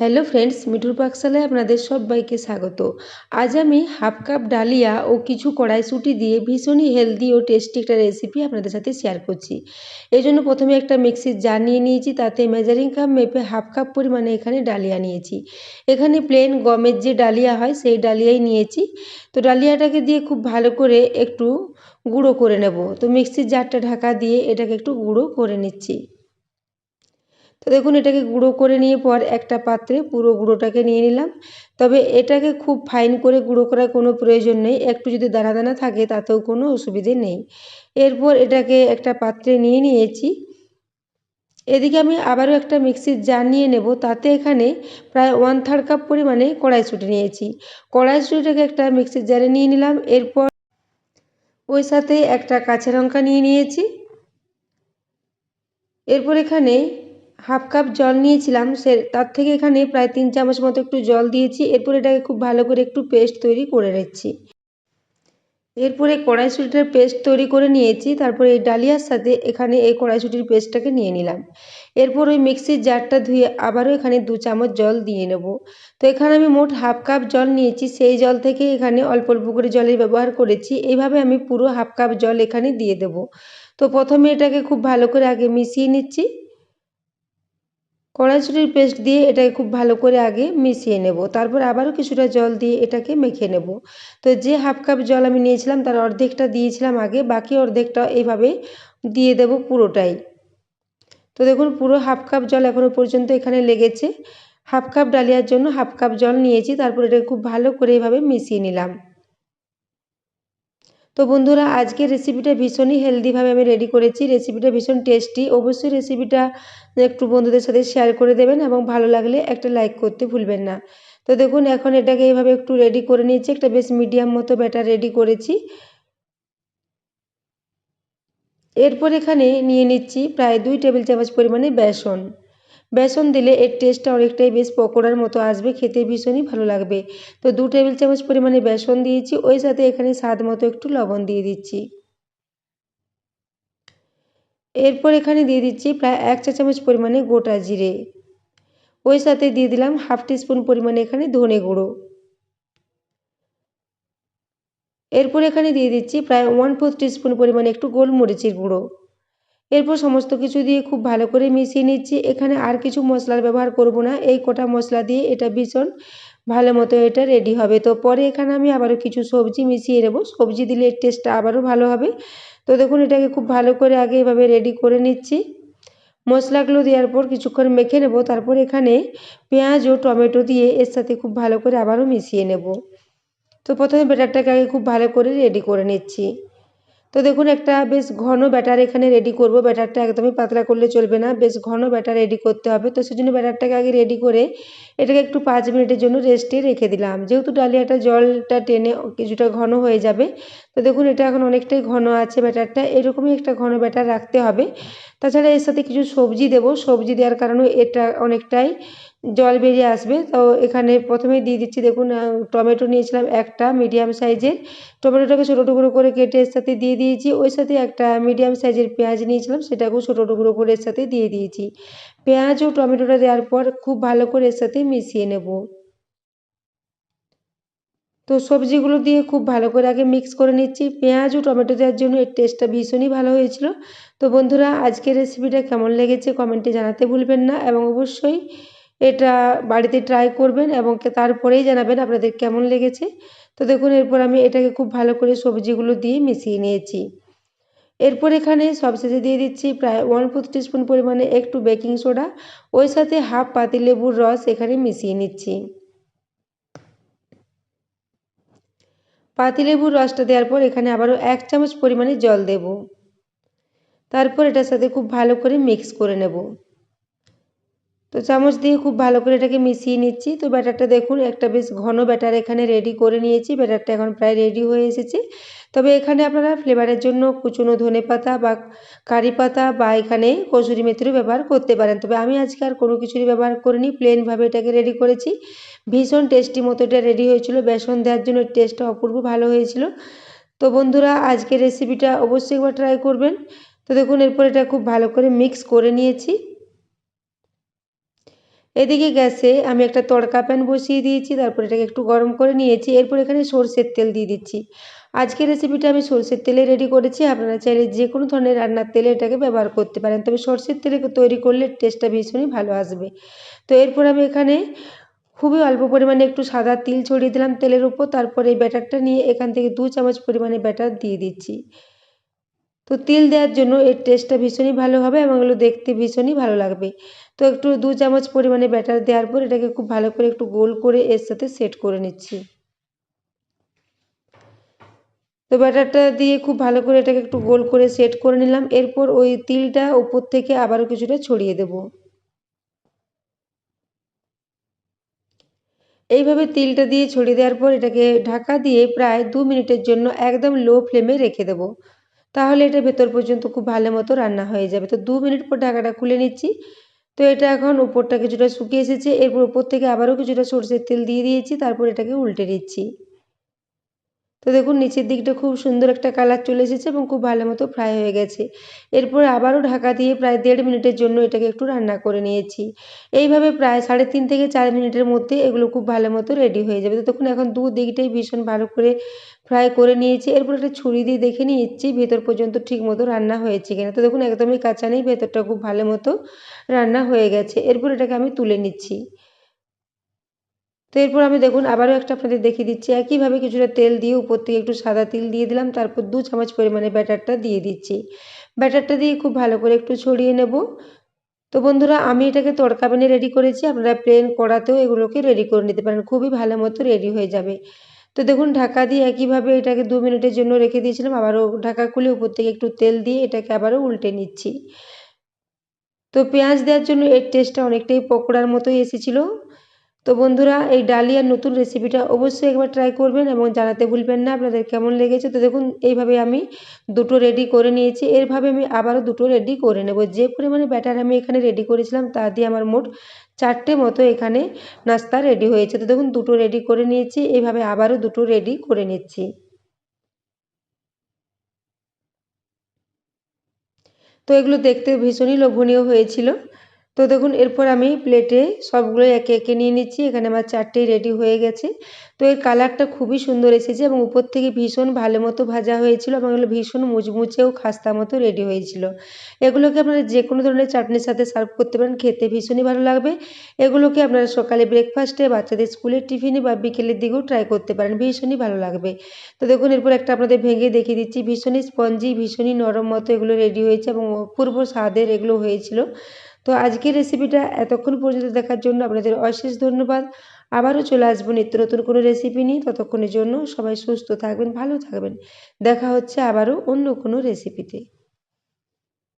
Hello friends, মিঠুর পাকশালায় আপনাদের সবাইকে স্বাগত। আজ আমি হাফ কাপ ডালিয়া ও কিছু কড়াইশুঁটি দিয়ে ভীষণই হেলদি ও টেস্টি একটা রেসিপি আপনাদের সাথে শেয়ার করছি। এই জন্য প্রথমে একটা মিক্সির জার নিয়ে নিয়েছি, তাতে মেজারিং কাপ মেপে হাফ কাপ পরিমাণে এখানে ডালিয়া নিয়েছি। এখানে প্লেন গমের যে ডালিয়া হয়, সেই ডালিয়াই নিয়েছি। তো ডালিয়াটাকে দিয়ে খুব ভালো করে একটু গুঁড়ো করে নেব। তো মিক্সির জারটা ঢাকা দিয়ে এটাকে একটু গুঁড়ো করে নিচ্ছি। তো দেখুন, এটাকে গুঁড়ো করে নিয়ে পর একটা পাত্রে পুরো গুঁড়োটাকে নিয়ে নিলাম। তবে এটাকে খুব ফাইন করে গুঁড়ো করার কোনো প্রয়োজন নেই। একটু যদি দানা দানা থাকে, তাতেও কোনো অসুবিধে নেই। এরপর এটাকে একটা পাত্রে নিয়ে নিয়েছি। এদিকে আমি আবারও একটা মিক্সির জার নিয়ে নেব। তাতে এখানে প্রায় ওয়ান থার্ড কাপ পরিমাণে কড়াইশুঁটি নিয়েছি। কড়াইশুঁটিটাকে একটা মিক্সির জারে নিয়ে নিলাম। এরপর ওই সাথে একটা কাঁচা লঙ্কা নিয়ে নিয়েছি। এরপর এখানে হাফ কাপ জল নিয়েছিলাম, সে তার থেকে এখানে প্রায় তিন চামচ মতো একটু জল দিয়েছি। এরপর এটাকে খুব ভালো করে একটু পেস্ট তৈরি করে নিচ্ছি। এরপরে কড়াইশুঁটিটার পেস্ট তৈরি করে নিয়েছি, তারপরে এই ডালিয়ার সাথে এখানে এই কড়াইশুঁটির পেস্টটাকে নিয়ে নিলাম। এরপর ওই মিক্সির জারটা ধুয়ে আবারও এখানে দু চামচ জল দিয়ে নেব। তো এখানে আমি মোট হাফ কাপ জল নিয়েছি, সেই জল থেকে এখানে অল্প অল্প করে জলের ব্যবহার করেছি। এইভাবে আমি পুরো হাফ কাপ জল এখানে দিয়ে দেব। তো প্রথমে এটাকে খুব ভালো করে আগে মিশিয়ে নিচ্ছি। কড়াইশুঁটির পেস্ট দিয়ে এটাকে খুব ভালো করে আগে মিশিয়ে নেব। তারপর আবারও কিছুটা জল দিয়ে এটাকে মেখে নেব। তো যে হাফ কাপ জল আমি নিয়েছিলাম, তার অর্ধেকটা দিয়েছিলাম আগে, বাকি অর্ধেকটা এইভাবে দিয়ে দেব পুরোটাই। তো দেখুন, পুরো হাফ কাপ জল এখনও পর্যন্ত এখানে লেগেছে। হাফ কাপ ডালিয়ার জন্য হাফ কাপ জল নিয়েছি, তারপর এটাকে খুব ভালো করে এইভাবে মিশিয়ে নিলাম। তো বন্ধুরা, আজকের রেসিপিটা ভীষণই হেলদিভাবে আমি রেডি করেছি। রেসিপিটা ভীষণ টেস্টি অবশ্যই রেসিপিটা একটু বন্ধুদের সাথে শেয়ার করে দেবেন এবং ভালো লাগলে একটা লাইক করতে ভুলবেন না। তো দেখুন, এখন এটাকে এইভাবে একটু রেডি করে নিয়েছি। একটা বেশ মিডিয়াম মতো ব্যাটার রেডি করেছি। এরপর এখানে নিয়ে নিচ্ছি প্রায় দুই টেবিল চামচ পরিমাণে বেসন। বেসন দিলে এর টেস্টটা অনেকটাই বেশ পকোড়ার মতো আসবে, খেতে ভীষণই ভালো লাগবে। তো দু টেবিল চামচ পরিমাণে বেসন দিয়েছি, ওই সাথে এখানে স্বাদ মতো একটু লবণ দিয়ে দিচ্ছি। এরপর এখানে দিয়ে দিচ্ছি প্রায় এক চা চামচ পরিমাণে গোটা জিরে। ওই সাথে দিয়ে দিলাম হাফ টিস্পুন পরিমাণে এখানে ধনে গুঁড়ো। এরপর এখানে দিয়ে দিচ্ছি প্রায় ওয়ান ফোর্থ টিস্পুন পরিমাণে একটু গোলমরিচের গুঁড়ো। এরপর সমস্ত কিছু দিয়ে খুব ভালো করে মিশিয়ে নিচ্ছি। এখানে আর কিছু মশলার ব্যবহার করব না। এই কটা মশলা দিয়ে এটা ভীষণ ভালো মতো এটা রেডি হবে। তো পরে এখানে আমি আবারও কিছু সবজি মিশিয়ে নেব। সবজি দিলে এর টেস্টটা আবারও ভালো হবে। তো দেখুন, এটাকে খুব ভালো করে আগে এভাবে রেডি করে নিচ্ছি। মশলাগুলো দেওয়ার পর কিছুক্ষণ মেখে নেব। তারপর এখানে পেঁয়াজ ও টমেটো দিয়ে এর সাথে খুব ভালো করে আবারও মিশিয়ে নেব। তো প্রথমে ব্যাটারটাকে আগে খুব ভালো করে রেডি করে নিচ্ছি। তো দেখুন, একটা বেশ ঘন ব্যাটার এখানে রেডি করব। ব্যাটারটা একদমই পাতলা করলে চলবে না। বেশ ঘন ব্যাটার রেডি করতে হবে। তো সেজন্য ব্যাটারটাকে আগে রেডি করে এটাকে একটু পাঁচ মিনিটের জন্য রেস্টে রেখে দিলাম। যেহেতু ডালিয়াটা জলটা টেনে কিছুটা ঘন হয়ে যাবে, তো দেখুন, এটা এখন অনেকটাই ঘন আছে ব্যাটারটা। এরকমই একটা ঘন ব্যাটার রাখতে হবে। তাছাড়া এর সাথে কিছু সবজি দেবো। সবজি দেওয়ার কারণে এটা অনেকটাই জল বেরিয়ে আসবে। তো এখানে প্রথমেই দিয়ে দিচ্ছি, দেখুন টমেটো নিয়েছিলাম একটা মিডিয়াম সাইজের টমেটোটাকে ছোটো টুকরো করে কেটে এর সাথে দিয়ে দিয়েছি। ওই সাথে একটা মিডিয়াম সাইজের পেঁয়াজ নিয়েছিলাম, সেটাকেও ছোটো টুকরো করে এর সাথে দিয়ে দিয়েছি। পেঁয়াজ ও টমেটোটা দেওয়ার পর খুব ভালো করে এর সাথে মিশিয়ে নেব। তো সবজিগুলো দিয়ে খুব ভালো করে আগে মিক্স করে নিচ্ছি। পেঁয়াজ ও টমেটো দেওয়ার জন্য এর টেস্টটা ভীষণই ভালো হয়েছিল। তো বন্ধুরা, আজকের রেসিপিটা কেমন লেগেছে কমেন্টে জানাতে ভুলবেন না এবং অবশ্যই এটা বাড়িতে ট্রাই করবেন এবং তারপরেই জানাবেন আপনাদের কেমন লেগেছে। তো দেখুন, এরপর আমি এটাকে খুব ভালো করে সবজিগুলো দিয়ে মিশিয়ে নিয়েছি। এরপর এখানে সবশেষে দিয়ে দিচ্ছি প্রায় ওয়ান ফোর্থ টিস্পুন পরিমাণে একটু বেকিং সোডা ওই সাথে হাফ পাতিলেবুর রস এখানে মিশিয়ে নিচ্ছি। পাতিলেবুর রসটা দেওয়ার পর এখানে আবারও এক চামচ পরিমাণে জল দেব। তারপর এটার সাথে খুব ভালো করে মিক্স করে নেব। তো চামচ দিয়ে খুব ভালো করে এটাকে মিশিয়ে নিচ্ছি। তো ব্যাটারটা দেখুন, একটা বেশ ঘন ব্যাটার এখানে রেডি করে নিয়েছি। ব্যাটারটা এখন প্রায় রেডি হয়ে এসেছে। তবে এখানে আপনারা ফ্লেভারের জন্য কুচুনো ধনে পাতা বা কারি পাতা বা এখানে কসুরি মেথিরও ব্যবহার করতে পারেন। তবে আমি আজকে আর কোনো কিছুরই ব্যবহার করিনি প্লেনভাবে এটাকে রেডি করেছি। ভীষণ টেস্টি মতো এটা রেডি হয়েছিল। বেসন দেওয়ার জন্য টেস্টটা অপূর্ব ভালো হয়েছিল। তো বন্ধুরা, আজকের রেসিপিটা অবশ্যই একবার ট্রাই করবেন। তো দেখুন, এরপর এটা খুব ভালো করে মিক্স করে নিয়েছি। এদিকে গ্যাসে আমি একটা তড়কা প্যান বসিয়ে দিয়েছি, তারপর এটাকে একটু গরম করে নিয়েছি, এরপর এখানে সর্ষের তেল দিয়ে দিচ্ছি। আজকের রেসিপিটা আমি সর্ষের তেলে রেডি করেছি, আপনারা চাইলে যে কোনো ধরনের রান্নার তেলে এটাকে ব্যবহার করতে পারেন, তবে সর্ষের তেলে তৈরি করলে টেস্টটা ভীষণই ভালো আসবে। তো এরপর আমি এখানে খুবই অল্প পরিমাণে একটু সাদা তিল ছড়িয়ে দিলাম তেলের উপর, তারপর এই ব্যাটারটা নিয়ে এখান থেকে দু চামচ পরিমাণে ব্যাটার দিয়ে দিচ্ছি। তো তিল দেওয়ার জন্য এর টেস্টটা ভীষণই ভালো হবে এবং এগুলো দেখতে ভীষণই ভালো লাগবে। তো একটু দু চামচ পরিমাণে ব্যাটার দেওয়ার পর এটাকে খুব ভালো করে একটু গোল করে এর সাথে সেট করে নিচ্ছি। তো ব্যাটারটা দিয়ে খুব ভালো করে এটাকে একটু গোল করে সেট করে নিলাম। এরপর ওই তিলটা উপর থেকে আবারও কিছুটা ছড়িয়ে দেব। এইভাবে তিলটা দিয়ে ছড়িয়ে দেওয়ার পর এটাকে ঢাকা দিয়ে প্রায় দু মিনিটের জন্য একদম লো ফ্লেমে রেখে দেবো। তাহলে এটা ভেতর পর্যন্ত খুব ভালো মতো রান্না হয়ে যাবে। তো দু মিনিট পর ঢাকাটা খুলে নিচ্ছি। তো এটা এখন উপরটা কিছুটা শুকিয়ে এসেছে। এরপর উপর থেকে আবারও কিছুটা সরষের তেল দিয়ে দিয়েছি, তারপর এটাকে উল্টে দিচ্ছি। তো দেখুন, নিচের দিকটা খুব সুন্দর একটা কালার চলে এসেছে এবং খুব ভালো মতো ফ্রাই হয়ে গেছে। এরপর আবারও ঢাকা দিয়ে প্রায় দেড় মিনিটের জন্য এটাকে একটু রান্না করে নিয়েছি। এইভাবে প্রায় সাড়ে তিন থেকে চার মিনিটের মধ্যে এগুলো খুব ভালো মতো রেডি হয়ে যাবে। তো তখন এখন দু দিকটাই ভীষণ ভালো করে ফ্রাই করে নিয়েছি। এরপর একটা ছুরি দিয়ে দেখে নিয়েছি ভেতর পর্যন্ত ঠিক মতো রান্না হয়েছে কিনা। তো দেখুন, একদমই কাঁচা নেই ভেতরটা খুব ভালো মতো রান্না হয়ে গেছে। এরপর এটাকে আমি তুলে নিচ্ছি। তো এরপর আমি দেখুন আবারও একটা আপনাদের দেখিয়ে দিচ্ছি। একইভাবে কিছুটা তেল দিয়ে উপর থেকে একটু সাদা তিল দিয়ে দিলাম, তারপর দু চামচ পরিমাণে ব্যাটারটা দিয়ে দিচ্ছি। ব্যাটারটা দিয়ে খুব ভালো করে একটু ছড়িয়ে নেব। তো বন্ধুরা, আমি এটাকে তড়কা বানিয়ে রেডি করেছি। আপনারা প্লেন কড়াতেও এগুলোকে রেডি করে নিতে পারেন। খুবই ভালো মতো রেডি হয়ে যাবে। তো দেখুন, ঢাকা দিয়ে একইভাবে এটাকে দু মিনিটের জন্য রেখে দিয়েছিলাম। আবারও ঢাকা খুলে উপর থেকে একটু তেল দিয়ে এটাকে আবারও উল্টে নিচ্ছি। তো পেঁয়াজ দেওয়ার জন্য এর টেস্টটা অনেকটাই পকোড়ার মতোই এসেছিল। তো বন্ধুরা, এই ডালিয়ার নতুন রেসিপিটা অবশ্যই একবার ট্রাই করবেন এবং জানাতে ভুলবেন না আপনাদের কেমন লেগেছে। তো দেখুন, এইভাবে আমি দুটো রেডি করে নিয়েছি। এরভাবে আমি আবারও দুটো রেডি করে নেব। যে পরিমাণে ব্যাটার আমি এখানে রেডি করেছিলাম, তা দিয়ে আমার মোট চারটে মতো এখানে নাস্তা রেডি হয়েছে। তো দেখুন, দুটো রেডি করে নিয়েছি। এইভাবে আবারও দুটো রেডি করে নিচ্ছি। তো এগুলো দেখতে ভীষণই লোভনীয় হয়েছিল। তো দেখুন, এরপর আমি প্লেটে সবগুলো একে একে নিয়ে নিচ্ছি। এখানে আমার চারটেই রেডি হয়ে গেছে। তো এর কালারটা খুবই সুন্দর এসেছে এবং উপর থেকে ভীষণ ভালো মতো ভাজা হয়েছিল এবং এগুলো ভীষণ মুচমুচেও খাস্তা মতো রেডি হয়েছিল। এগুলোকে আপনারা যে কোনো ধরনের চাটনির সাথে সার্ভ করতে পারেন, খেতে ভীষণই ভালো লাগবে। এগুলোকে আপনারা সকালে ব্রেকফাস্টে বাচ্চাদের স্কুলের টিফিনে বা বিকেলের দিকেও ট্রাই করতে পারেন, ভীষণই ভালো লাগবে। তো দেখুন, এরপর একটা আপনাদের ভেঙে দেখিয়ে দিচ্ছি। ভীষণই স্পঞ্জি ভীষণই নরম মতো এগুলো রেডি হয়েছে এবং অপূর্ব স্বাদের এগুলো হয়েছিল। তো আজকের রেসিপিটা এতক্ষণ পর্যন্ত দেখার জন্য আপনাদের অশেষ ধন্যবাদ। আবারও চলে আসব নিত্য নতুন কোনো রেসিপি নিয়ে। ততক্ষণের জন্য সবাই সুস্থ থাকবেন, ভালো থাকবেন। দেখা হচ্ছে আবারও অন্য কোনো রেসিপিতে